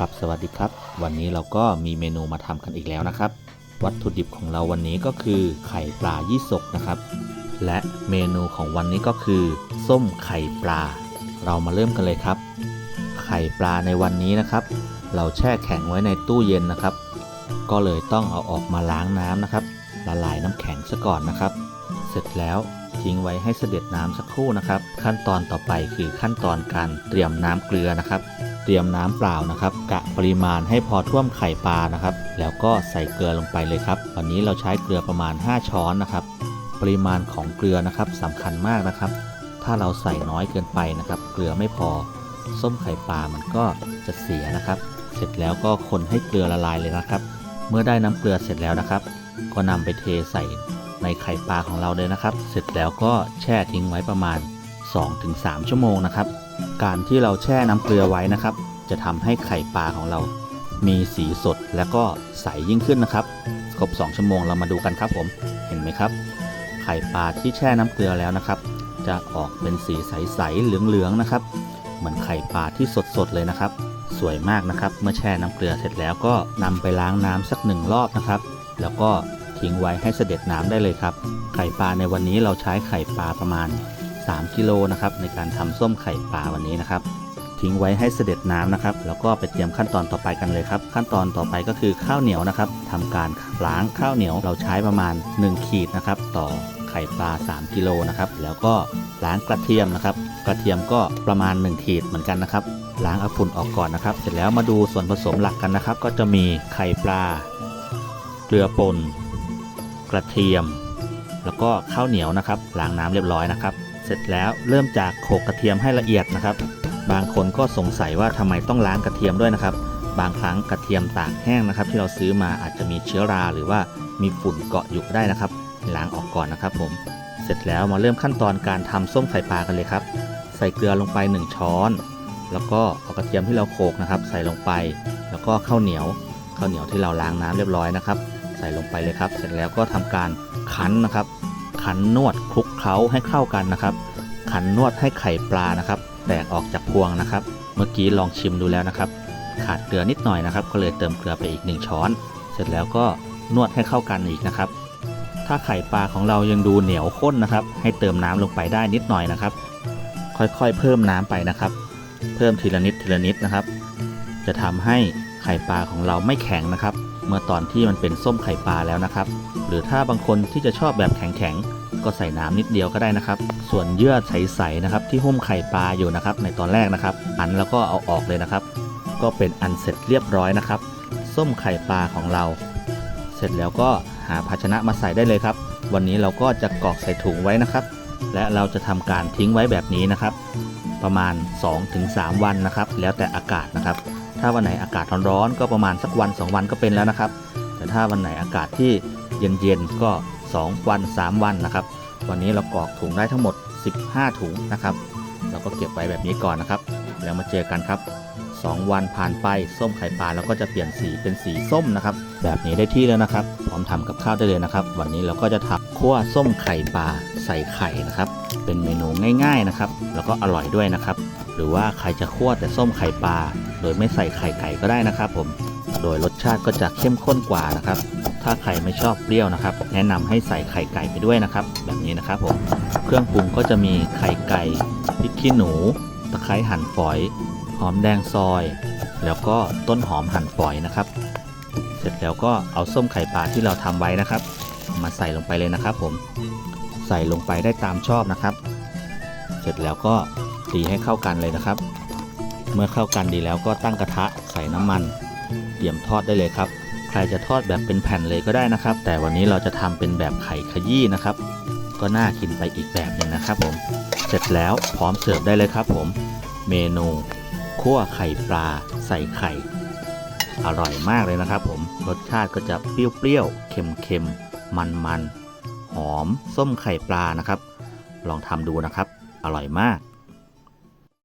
ครับ สวัสดีครับ วันนี้เราก็มีเมนูมาทำกันอีกแล้วนะครับ วัตถุดิบของเราวันนี้ก็คือไข่ปลายี่สกนะครับ และเมนูของวันนี้ก็คือ ส้มไข่ปลา เรามาเริ่มกันเลยครับ ไข่ปลาในวันนี้นะครับ เราแช่แข็งไว้ในตู้เย็นนะครับ ก็เลยต้องเอาออกมาล้างน้ำนะครับละลายน้ำแข็งซะก่อนนะครับ เสร็จแล้วทิ้งไว้ให้เสด็จน้ำสักครู่นะครับ ขั้นตอนต่อไปคือขั้นตอนการเตรียมน้ำเกลือนะครับ เตรียมน้ำเปล่านะครับ กะปริมาณให้พอท่วมไข่ปลานะครับ แล้วก็ใส่เกลือลงไปเลยครับ วันนี้เราใช้เกลือประมาณ 5 ช้อนนะครับ ปริมาณของเกลือนะครับสำคัญมากนะครับ ถ้าเราใส่น้อยเกินไปนะครับ เกลือไม่พอ ส้มไข่ปลามันก็จะเสียนะครับ เสร็จแล้วก็คนให้เกลือละลายเลยนะครับ เมื่อได้น้ำเกลือเสร็จแล้วนะครับ ก็นำไปเทใส่ในไข่ปลาของเราเลยนะครับ เสร็จแล้วก็แช่ทิ้งไว้ประมาณ 2-3 ชั่วโมงนะครับ การที่เราแช่น้ำเกลือไว้นะครับ จะทำให้ไข่ปลาของเรา มีสีสดและก็ใสยิ่งขึ้นนะครับ ครบ 2 ชั่วโมงเรามาดูกันครับผม เห็นไหมครับ ไข่ปลาที่แช่น้ำเกลือแล้วนะครับ จะออกเป็นสีใสๆเหลืองๆนะครับ เหมือนไข่ปลาที่สดๆเลยนะครับ สวยมากนะครับ เมื่อแช่น้ำเกลือเสร็จแล้วก็นำไปล้างน้ำสักหนึ่งรอบนะครับ แล้วก็ทิ้งไว้ให้เสด็จน้ำได้เลยครับ ไข่ปลาในวันนี้เราใช้ไข่ปลาประมาณ 3กิโลนะครับในการทำส้มไข่ปลาวันนี้นะครับทิ้งไว้ให้เสด็จน้ำนะครับ แล้วก็ไปเตรียมขั้นตอนต่อไปกันเลยครับ ขั้นตอนต่อไปก็คือข้าวเหนียวนะครับทำการล้างข้าวเหนียวเราใช้ประมาณ 1 ขีดนะครับ ต่อไข่ปลา 3 กิโลนะครับ แล้วก็ล้างกระเทียมนะครับ กระเทียมก็ประมาณ 1 ขีดเหมือนกันนะครับ ล้างเอาฝุ่นออกก่อนนะครับ เสร็จแล้วมาดูส่วนผสมหลักกันนะครับ ก็จะมีไข่ปลา เกลือป่น กระเทียม แล้วก็ข้าวเหนียวนะครับ ล้างน้ำเรียบร้อยนะครับ สร็จแล้วเริ่มจากโขลกกระเทียมให้ละเอียดนะครับ บางคนก็สงสัยว่าทำไมต้องล้างกระเทียมด้วยนะครับ บางครั้งกระเทียมตากแห้งนะครับ ที่เราซื้อมาอาจจะมีเชื้อราหรือว่ามีฝุ่นเกาะอยู่ได้นะครับล้างออกก่อนนะครับผมเสร็จแล้วมาเริ่มขั้นตอนการทำส้มไข่ปลากันเลยครับ ใส่เกลือลงไป 1 ช้อน แล้วก็เอากระเทียมที่เราโขลกนะครับ ใส่ลงไป แล้วก็ข้าวเหนียวข้าวเหนียวที่เราล้างน้ำเรียบร้อยนะครับ ใส่ลงไปเลยครับ เสร็จแล้วก็ทำการคั้นนะครับ คั้นนวดคลุกเคล้าให้เข้ากันนะครับ คั้นนวดให้ไข่ปลานะครับ แตกออกจากพวงนะครับ เมื่อกี้ลองชิมดูแล้วนะครับ ขาดเกลือนิดหน่อยนะครับ ก็เลยเติมเกลือไปอีก 1 ช้อน เสร็จแล้วก็นวดให้เข้ากันอีกนะครับ ถ้าไข่ปลาของเรายังดูเหนียวข้นนะครับ ให้เติมน้ำลงไปได้นิดหน่อยนะครับ ค่อยๆเพิ่มน้ำไปนะครับ เพิ่มทีละนิดทีละนิดนะครับ จะทำให้ไข่ปลาของเราไม่แข็งนะครับ เมื่อตอนที่มันเป็นส้มไข่ปลาแล้วนะครับ หรือถ้าบางคนที่จะชอบแบบแข็งๆ ก็ใส่น้ำนิดเดียวก็ได้นะครับ ส่วนเยื่อใสๆนะครับ ที่หุ้มไข่ปลาอยู่นะครับ ในตอนแรกนะครับ อันแล้วก็เอาออกเลยนะครับ ก็เป็นอันเสร็จเรียบร้อยนะครับ ส้มไข่ปลาของเรา เสร็จแล้วก็หาภาชนะมาใส่ได้เลยครับ วันนี้เราก็จะกรอกใส่ถุงไว้นะครับ และเราจะทำการทิ้งไว้แบบนี้นะครับ ประมาณ 2-3 วันนะครับ แล้วแต่อากาศนะครับ ถ้าวันไหนอากาศร้อนๆก็ประมาณสักวัน 2 วันก็เป็นแล้วนะครับ แต่ถ้าวันไหนอากาศที่เย็นๆก็ 2 วัน 3 วันนะครับ วันนี้เรากรอกถุงได้ทั้งหมด 15 ถุงนะครับ เราก็เก็บไว้แบบนี้ก่อนนะครับ แล้วมาเจอกันครับ 2 วันผ่านไปส้มไข่ปลาเราก็จะเปลี่ยนสีเป็นสีส้มนะครับ แบบนี้ได้ที่แล้วนะครับ พร้อมทำกับข้าวได้เลยนะครับ วันนี้เราก็จะทำคั่วส้มไข่ปลาใส่ไข่นะครับ เป็นเมนูง่าย ๆนะครับ แล้วก็อร่อยด้วยนะครับ หรือว่าใครจะคั่วแต่ส้มไข่ปลาโดยไม่ใส่ไข่ไก่ก็ได้นะครับ ผม โดยรสชาติก็จะเข้มข้นกว่านะครับ ถ้าใครไม่ชอบเปรี้ยวนะครับ แนะนำให้ใส่ไข่ไก่ไปด้วยนะครับ แบบนี้นะครับผม เครื่องปรุงก็จะมีไข่ไก่พริกขี้หนู ตะไคร้หั่นฝอย หอมแดงซอย แล้วก็ต้นหอมหั่นฝอยนะครับ เสร็จแล้วก็เอาส้มไข่ปลาที่เราทำไว้นะครับ มาใส่ลงไปเลยนะครับ ผม ใส่ลงไปได้ตามชอบนะครับ เสร็จแล้วก็ตีให้เข้ากันเลยนะครับ เมื่อเข้ากันดีแล้วก็ตั้งกระทะใส่น้ำมัน เตรียมทอดได้เลยครับ ใครจะทอดแบบเป็นแผ่นเลยก็ได้นะครับ แต่วันนี้เราจะทำเป็นแบบไข่ขยี้นะครับ ก็น่ากินไปอีกแบบหนึ่งนะครับผม เสร็จแล้วพร้อมเสิร์ฟได้เลยครับผม เมนูคั่วไข่ปลาใส่ไข่ อร่อยมากเลยนะครับผม รสชาติก็จะเปรี้ยวๆ เค็มๆ มันๆ หอม ส้มไข่ปลานะครับ ลองทำดูนะครับ อร่อยมาก